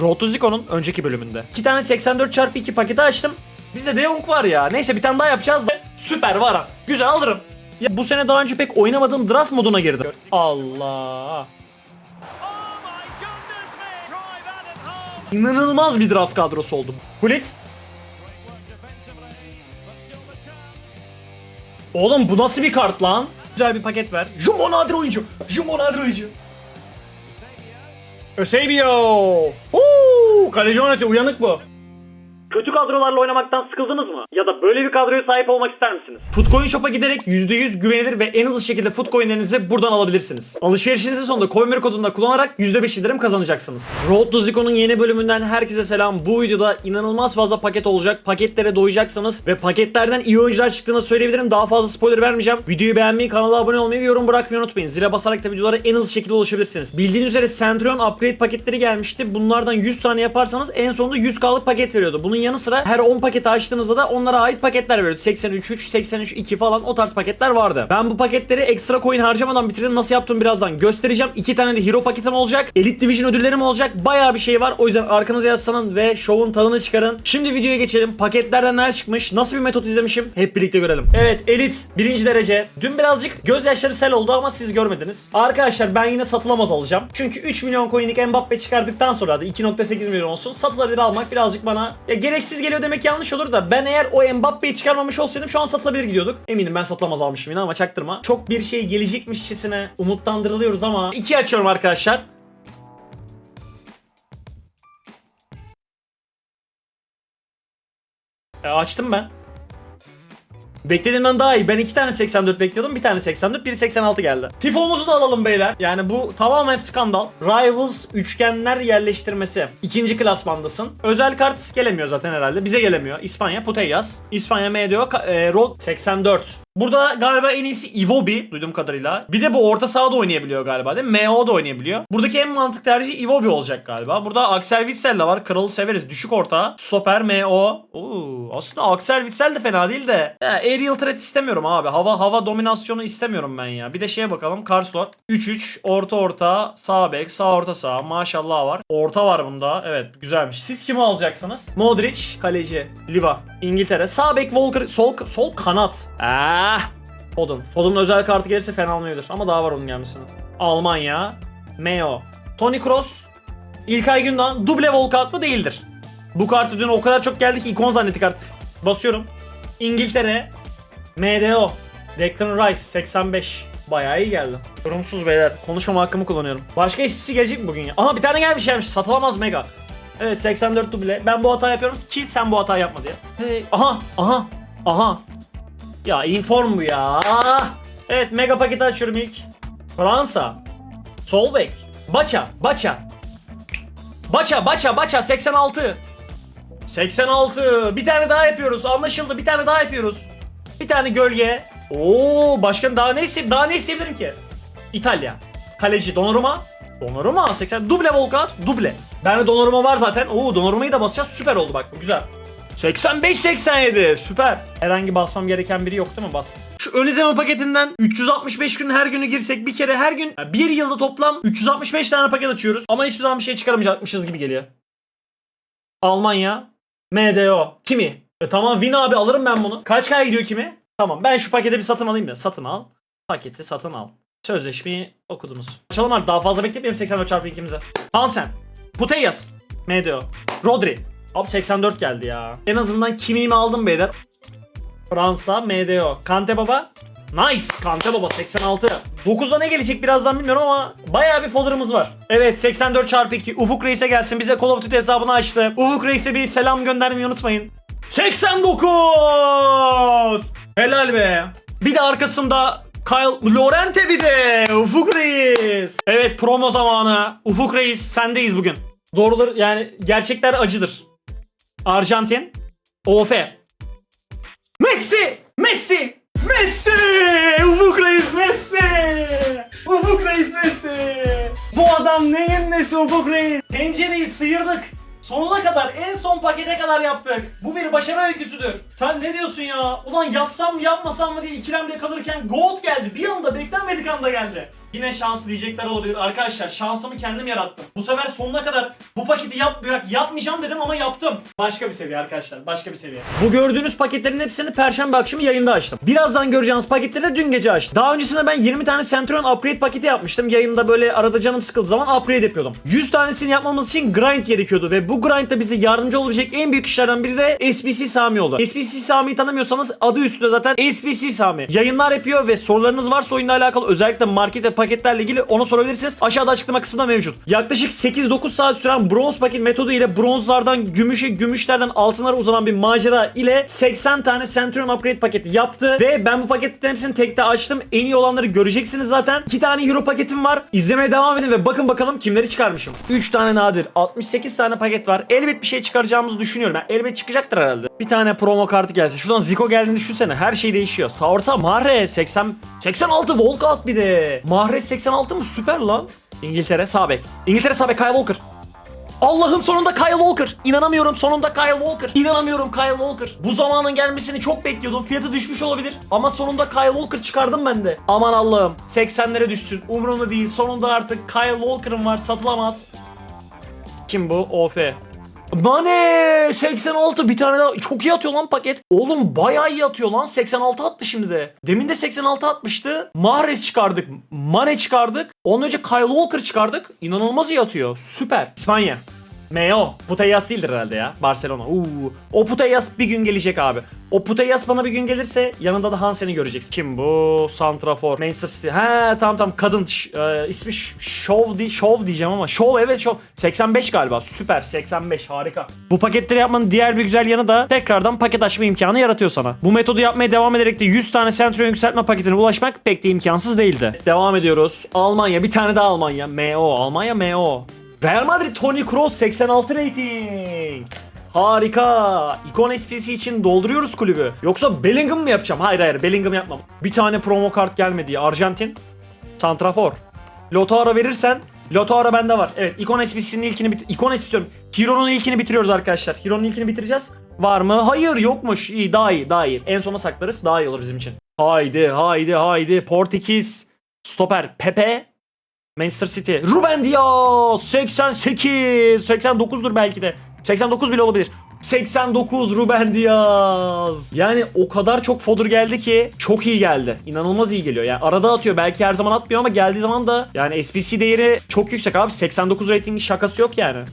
Road Zico'nun önceki bölümünde. 2 tane 84x2 paketi açtım. Bizde De Jong var ya. Neyse bir tane daha yapacağız da. Süper var. Güzel alırım. Ya bu sene daha önce pek oynamadığım draft moduna girdim. Allah. İnanılmaz bir draft kadrosu oldum. Hulit. Oğlum bu nasıl bir kart lan? Güzel bir paket ver. Jumbo nadir oyuncu. Jumbo nadir oyuncu. Eusebio. Uuu, kaleci yönetiyor. Uyanık bu. Kötü kadrolarla oynamaktan sıkıldınız mı? Ya da böyle bir kadroya sahip olmak ister misiniz? Footcoin Shop'a giderek %100 güvenilir ve en hızlı şekilde Footcoin'lerinizi buradan alabilirsiniz. Alışverişinizin sonunda Coinmer kodunu kullanarak %5 indirim kazanacaksınız. Road to Zico'nun yeni bölümünden herkese selam. Bu videoda inanılmaz fazla paket olacak. Paketlere doyacaksınız ve paketlerden iyi oyuncular çıktığını söyleyebilirim. Daha fazla spoiler vermeyeceğim. Videoyu beğenmeyi, kanala abone olmayı ve yorum bırakmayı unutmayın. Zile basarak da videolara en hızlı şekilde ulaşabilirsiniz. Bildiğiniz üzere Centurion upgrade paketleri gelmişti. Bunlardan 100 tane yaparsanız en sonunda 100k'lık paket veriyordu. Bunun yanı sıra her 10 paketi açtığınızda da onlara ait paketler veriyordu. 83 3, 83 2 falan o tarz paketler vardı. Ben bu paketleri ekstra coin harcamadan bitirdim. Nasıl yaptığımı birazdan göstereceğim. 2 tane de hero paketim olacak. Elite Division ödüllerim olacak. Bayağı bir şey var. O yüzden arkanıza yaslanın ve şovun tadını çıkarın. Şimdi videoya geçelim. Paketlerden neler çıkmış? Nasıl bir metot izlemişim? Hep birlikte görelim. Evet Elite birinci derece. Dün birazcık gözyaşları sel oldu ama siz görmediniz. Arkadaşlar ben yine satılamaz alacağım. Çünkü 3 milyon coin'lik Mbappe çıkardıktan sonra da 2.8 milyon olsun. Satılabilir almak birazcık bana ya gereksiz geliyor demek yanlış olur da ben eğer o Mbappe'yi çıkarmamış olsaydım şu an satılabilir gidiyorduk. Eminim ben satılamaz almışım yine ama çaktırma. Çok bir şey gelecekmişçesine umutlandırılıyoruz ama iki açıyorum arkadaşlar. E, açtım ben. Beklediğimden daha iyi. Ben iki tane 84 bekliyordum. Bir tane 84, biri 86 geldi. Tifo'muzu da alalım beyler. Yani bu tamamen skandal. Rivals üçgenler yerleştirmesi. İkinci klasmandasın. Özel kart gelemiyor zaten herhalde. Bize gelemiyor. İspanya Putellas. İspanya ka- e, Road 84. Burada galiba en iyisi Iwobi duyduğum kadarıyla. Bir de bu orta sahada oynayabiliyor galiba değil mi? MO da oynayabiliyor. Buradaki en mantıklı tercih Iwobi olacak galiba. Burada Axel Witsel de var. Kralı severiz. Düşük orta. Stoper MO. Oo, aslında Axel Witsel de fena değil de. Ya, aerial threat istemiyorum abi. Hava hava dominasyonu istemiyorum ben ya. Bir de şeye bakalım. Karslot. 3-3. Orta orta. Sağ bek. Sağ orta sağ. Maşallah var. Orta var bunda. Evet güzelmiş. Siz kimi alacaksınız? Modric. Kaleci. Liva. İngiltere. Sağ bek Walker. Sol, sol kanat. Ah. Foden. Foden'ın özel kartı gelirse fena olmayabilir. Ama daha var onun gelmesine. Almanya. Meo. Toni Kroos. İlkay Gündoğan. Duble Volkart mı? Değildir. Bu kartı dün o kadar çok geldi ki ikon zannetti kart. Basıyorum. İngiltere. MDO. Declan Rice 85. Bayağı iyi geldi. Yorumsuz beyler. Konuşmama hakkımı kullanıyorum. Başka hiçbirisi gelecek mi bugün ya? Aha bir tane gelmiş gelmiş. Satılamaz mega. Evet 84 duble. Ben bu hata yapıyorum ki sen bu hata yapma diye. Hey, aha aha aha. Ya inform bu ya. Evet mega paketi açıyorum ilk. Fransa. Sol bek. Baça. Baça. Baça. Baça. Baça. 86. 86. Bir tane daha yapıyoruz. Anlaşıldı. Bir tane daha yapıyoruz. Bir tane gölge. Oo başkan daha ne isteyeyim? Daha ne isteyebilirim ki? İtalya. Kaleci Donnarumma. Donnarumma 80. Duble Volkat. Duble. Bende Donnarumma var zaten. Oo Donnarumma'yı da basacağız. Süper oldu bak bu güzel. 85-87 süper. Herhangi basmam gereken biri yok değil mi? Bas. Şu ön izleme paketinden 365 gün her günü girsek bir kere her gün yani bir yılda toplam 365 tane paket açıyoruz. Ama hiçbir zaman bir şey çıkaramayacakmışız gibi geliyor. Almanya. MDO. Kimi? E tamam Win abi alırım ben bunu. Kaç kaya gidiyor kimi? Tamam ben şu paketi bir satın alayım da. Satın al. Paketi satın al. Sözleşmeyi okudunuz. Açalım artık daha fazla bekletmeyelim 84 çarpı 2'mize. Hansen. Putellas. MDO. Rodri. Abi 84 geldi ya. En azından kimimi aldım beyler. Fransa MDO. Kante baba. Nice. Kante baba 86. 9'da ne gelecek birazdan bilmiyorum ama bayağı bir folder'ımız var. Evet 84 çarpı 2. Ufuk Reis'e gelsin. Bize Call of Duty hesabını açtı. Ufuk Reis'e bir selam göndermeyi unutmayın. 89. Helal be. Bir de arkasında Kyle Lorente bir de. Ufuk Reis. Evet promo zamanı. Ufuk Reis sendeyiz bugün. Doğrudur yani gerçekler acıdır. Arjantin. OF. Messi! Messi! Messi! Ufuk Reis Messi! Ufuk Reis Messi! Bu adam neyin nesi Ufuk Reis? Tencereyi sıyırdık. Sonuna kadar, en son pakete kadar yaptık. Bu bir başarı öyküsüdür. Sen ne diyorsun ya? Ulan yapsam mı yapmasam mı diye ikilemde kalırken Gold geldi. Bir anda beklenmedik anda geldi. Yine şans diyecekler olabilir. Arkadaşlar şansımı kendim yarattım. Bu sefer sonuna kadar bu paketi yap, bırak, yapmayacağım dedim ama yaptım. Başka bir seviye arkadaşlar. Başka bir seviye. Bu gördüğünüz paketlerin hepsini perşembe akşamı yayında açtım. Birazdan göreceğiniz paketleri de dün gece açtım. Daha öncesinde ben 20 tane Centurion upgrade paketi yapmıştım. Yayında böyle arada canım sıkıldığı zaman upgrade yapıyordum. 100 tanesini yapmamız için grind gerekiyordu ve bu grindde bize yardımcı olabilecek en büyük işlerden biri de SBC Sami oldu. SBC Sami'yi tanımıyorsanız adı üstünde zaten SBC Sami. Yayınlar yapıyor ve sorularınız varsa oyunla alakalı özellikle market ve paketlerle ilgili ona sorabilirsiniz. Aşağıda açıklama kısmında mevcut. Yaklaşık 8-9 saat süren bronz paket metodu ile bronzlardan gümüşe, gümüşlerden altınlara uzanan bir macera ile 80 tane Centurion upgrade paketi yaptı ve ben bu paketlerin hepsini tekte açtım. En iyi olanları göreceksiniz zaten. 2 tane euro paketim var. İzlemeye devam edin ve bakın bakalım kimleri çıkarmışım. 3 tane nadir, 68 tane paket var. Elbet bir şey çıkaracağımızı düşünüyorum. Yani elbet çıkacaktır herhalde. Bir tane promo kartı gelse. Şuradan Zico geldiğini düşünsene. Her şey değişiyor. Saorta Mahrez 80 86 Volkout bir de. Mahrez 86 mı? Süper lan. İngiltere sağ bek. İngiltere sağ bek Kyle Walker. Allah'ım sonunda Kyle Walker. İnanamıyorum sonunda Kyle Walker. İnanamıyorum Kyle Walker. Bu zamanın gelmesini çok bekliyordum. Fiyatı düşmüş olabilir. Ama sonunda Kyle Walker çıkardım ben de. Aman Allah'ım. 80'lere düşsün. Umurumda değil. Sonunda artık Kyle Walker'ım var. Satılamaz. Kim bu? OF. Mane 86 bir tane daha çok iyi atıyor lan paket. Oğlum bayağı iyi atıyor lan 86 attı şimdi de. Demin de 86 atmıştı. Mahrez çıkardık. Mane çıkardık. Ondan önce Kyle Walker çıkardık. İnanılmaz iyi atıyor. Süper. İspanya. Meo. Putellas değildir herhalde ya. Barcelona. Uuu. O Putellas bir gün gelecek abi. O Putellas bana bir gün gelirse yanında da Hansen'i göreceksin. Kim bu? Santrafor. Manchester City. He tamam tamam kadın. Ş- e, ismi Şov, di Şov diyeceğim ama. Şov evet Şov. 85 galiba. Süper. 85 harika. Bu paketleri yapmanın diğer bir güzel yanı da tekrardan paket açma imkanı yaratıyor sana. Bu metodu yapmaya devam ederek de 100 tane Centurion yükseltme paketine ulaşmak pek de imkansız değildi. Devam ediyoruz. Almanya. Bir tane daha Almanya. MO. Almanya MO. Real Madrid Toni Kroos 86 rating. Harika. İkon SPC için dolduruyoruz kulübü. Yoksa Bellingham mı yapacağım? Hayır hayır Bellingham yapmam. Bir tane promo kart gelmedi ya. Arjantin. Santrafor. Lautaro verirsen Lautaro bende var. Evet İkon SPC'nin ilkini bit İkon SPC diyorum. Hero'nun ilkini bitiriyoruz arkadaşlar. Hero'nun ilkini bitireceğiz. Var mı? Hayır yokmuş. İyi daha iyi daha iyi. En sona saklarız daha iyi olur bizim için. Haydi haydi haydi. Portekiz. Stoper Pepe. Manchester City. Ruben Dias 88 89'dur belki de. 89 bile olabilir. 89 Ruben Dias. Yani o kadar çok fodur geldi ki çok iyi geldi. İnanılmaz iyi geliyor. Yani arada atıyor. Belki her zaman atmıyor ama geldiği zaman da yani SPC değeri çok yüksek abi. 89 rating şakası yok yani.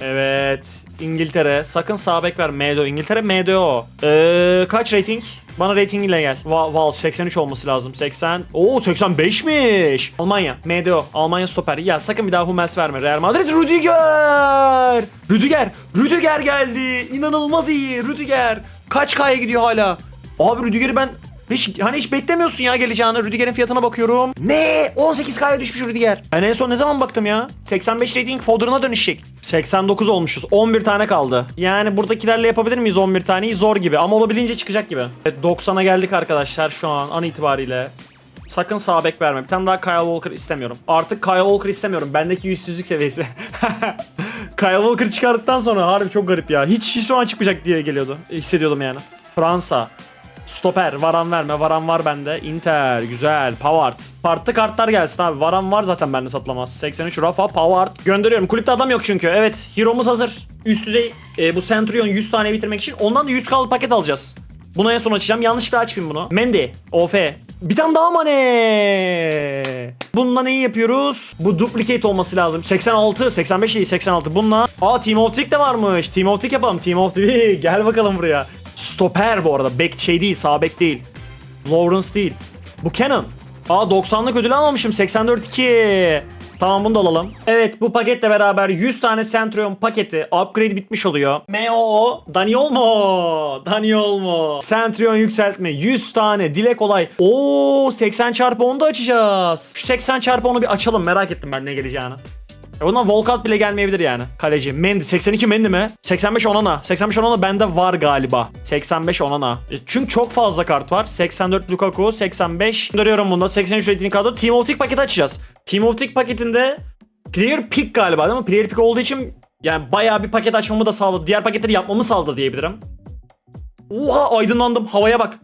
Evet. İngiltere. Sakın sağ bek ver. MDO. İngiltere MDO. Ee, kaç rating? Bana rating ile gel. Val 83 olması lazım. 80. Oo 85'miş. Almanya. MDO. Almanya stoper. Ya sakın bir daha Hummels verme. Real Madrid. Rüdiger. Rüdiger. Rüdiger geldi. İnanılmaz iyi. Rüdiger. Kaç K'ya gidiyor hala? Abi Rüdiger'i ben hiç hani hiç beklemiyorsun ya geleceğini. Rüdiger'in fiyatına bakıyorum. Ne? 18K'ya düşmüş Rüdiger. Ben en son ne zaman baktım ya? 85 rating Fodder'ına dönüşecek. 89 olmuşuz. 11 tane kaldı. Yani buradakilerle yapabilir miyiz 11 taneyi? Zor gibi ama olabildiğince çıkacak gibi. Evet 90'a geldik arkadaşlar şu an an itibariyle. Sakın sağ bek verme. Bir tane daha Kyle Walker istemiyorum. Artık Kyle Walker istemiyorum. Bendeki yüzsüzlük seviyesi. Kyle Walker çıkardıktan sonra harbi çok garip ya. Hiç hiç zaman çıkmayacak diye geliyordu. Hissediyordum yani. Fransa. Stoper. Varan verme. Varan var bende. Inter. Güzel. Pavard. Farklı kartlar gelsin abi. Varan var zaten bende satılamaz. 83 Rafa. Pavard. Gönderiyorum. Kulüpte adam yok çünkü. Evet. Hero'muz hazır. Üst düzey e, bu Centurion 100 tane bitirmek için. Ondan da 100 kalı paket alacağız. Bunu en son açacağım. Yanlışlıkla açmayayım bunu. Mendy. OF. Bir tane daha Mane. Bununla neyi yapıyoruz? Bu duplicate olması lazım. 86, 85 değil 86. Bununla. Aa Team of Trick de varmış. Team of Trick yapalım. Team of Trick. Gel bakalım buraya. Stoper bu arada. Back şey değil. Sağ back değil. Lawrence değil. Bu Canon. Aa 90'lık ödül almamışım. 84-2. Tamam bunu da alalım. Evet bu paketle beraber 100 tane Centurion paketi upgrade bitmiş oluyor. MO Dani Olmo. Dani Olmo. Centurion yükseltme 100 tane dile kolay. Oo 80 çarpı 10 da açacağız. Şu 80 çarpı 10'u bir açalım merak ettim ben ne geleceğini. E bundan Volkout bile gelmeyebilir yani. Kaleci. Mendy. 82 Mendy mi? 85 Onana. 85 Onana bende var galiba. 85 Onana. E çünkü çok fazla kart var. 84 Lukaku. 85. Görüyorum bunda. 83 rating kadro. Team of Tick paketi açacağız. Team of Tick paketinde Player Pick galiba değil mi? Player Pick olduğu için yani bayağı bir paket açmamı da sağladı. Diğer paketleri yapmamı sağladı diyebilirim. Oha aydınlandım. Havaya bak.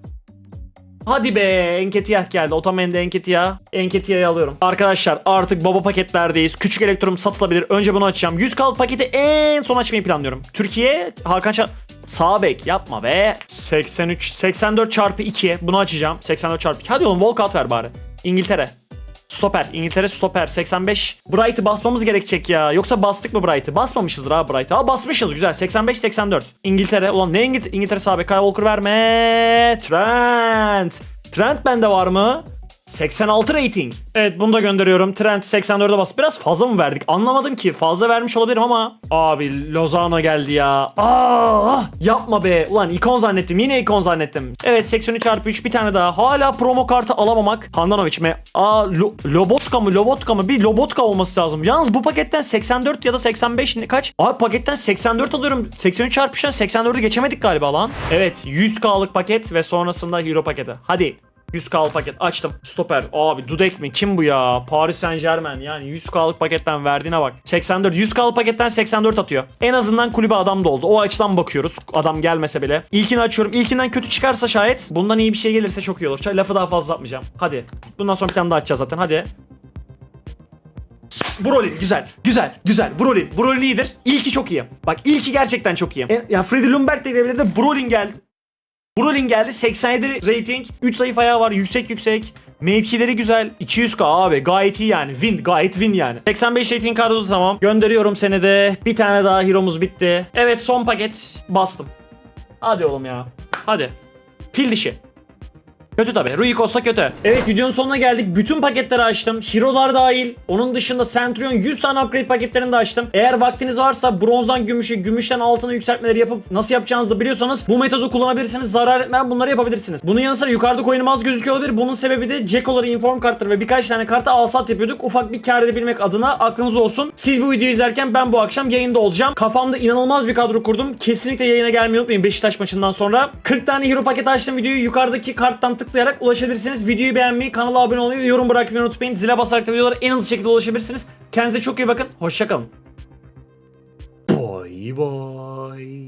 Hadi be Enketiyah geldi. Otamendi Enketiyah. Enketiyah'ı alıyorum. Arkadaşlar artık baba paketlerdeyiz. Küçük elektrum satılabilir. Önce bunu açacağım. 100 kalıp paketi en son açmayı planlıyorum. Türkiye Hakan Çal... Sağ bek yapma be. 83, 84 çarpı 2. Bunu açacağım. 84 çarpı 2. Hadi oğlum walkout ver bari. İngiltere. Stoper. İngiltere stoper. 85. Bright'ı basmamız gerekecek ya. Yoksa bastık mı Bright'ı? Basmamışızdır ha Bright'ı. Aa basmışız güzel. 85-84. İngiltere. Ulan ne İngiltere? İngiltere bek. Kyle Walker verme. Trent. Trent bende var mı? 86 rating. Evet bunu da gönderiyorum. Trent 84'e bas. Biraz fazla mı verdik? Anlamadım ki. Fazla vermiş olabilirim ama. Abi Lozano geldi ya. Aa, yapma be. Ulan ikon zannettim. Yine ikon zannettim. Evet 83 çarpı 3 bir tane daha. Hala promo kartı alamamak. Handanovic mi? Aa Lo- Lobotka mı? Lobotka mı? Bir Lobotka olması lazım. Yalnız bu paketten 84 ya da 85 ne- kaç? Abi paketten 84 alıyorum. 83 çarpı 3'ten 84'ü geçemedik galiba lan. Evet 100k'lık paket ve sonrasında Euro paketi. Hadi. 100k'lık paket açtım. Stoper. Abi Dudek mi? Kim bu ya? Paris Saint Germain. Yani 100k'lık paketten verdiğine bak. 84. 100k'lık paketten 84 atıyor. En azından kulübe adam da oldu. O açıdan bakıyoruz. Adam gelmese bile. İlkini açıyorum. İlkinden kötü çıkarsa şayet bundan iyi bir şey gelirse çok iyi olur. Lafı daha fazla atmayacağım. Hadi. Bundan sonra bir tane daha açacağız zaten. Hadi. Brolin güzel. Güzel. Güzel. Brolin. Brolin iyidir. İlki çok iyi. Bak ilki gerçekten çok iyi. E, ya Freddy Lumberg de gelebilir de Brolin geldi. Brolin geldi 87 rating. 3 zayıf ayağı var yüksek yüksek. Mevkileri güzel 200k abi. Gayet iyi yani win gayet win yani. 85 rating kartı da tamam. Gönderiyorum seni de. Bir tane daha hero'muz bitti. Evet son paket bastım. Hadi oğlum ya. Hadi. Fil dişi Kötü tabi. Rui Costa kötü. Evet videonun sonuna geldik. Bütün paketleri açtım. Hero'lar dahil. Onun dışında Centurion 100 tane upgrade paketlerini de açtım. Eğer vaktiniz varsa bronzdan gümüşe, gümüşten altına yükseltmeleri yapıp nasıl yapacağınızı da biliyorsanız bu metodu kullanabilirsiniz. Zarar etmeden bunları yapabilirsiniz. Bunun yanı sıra yukarıda coin'im az gözüküyor olabilir. Bunun sebebi de Jacko'ları inform kartları ve birkaç tane kartı alsat yapıyorduk. Ufak bir kar edebilmek adına aklınızda olsun. Siz bu videoyu izlerken ben bu akşam yayında olacağım. Kafamda inanılmaz bir kadro kurdum. Kesinlikle yayına gelmeyi unutmayın Beşiktaş maçından sonra. 40 tane hero paketi açtım videoyu. Yukarıdaki karttan tıklayarak ulaşabilirsiniz. Videoyu beğenmeyi, kanala abone olmayı ve yorum bırakmayı unutmayın. Zile basarak da videolara en hızlı şekilde ulaşabilirsiniz. Kendinize çok iyi bakın. Hoşçakalın. Bye bye.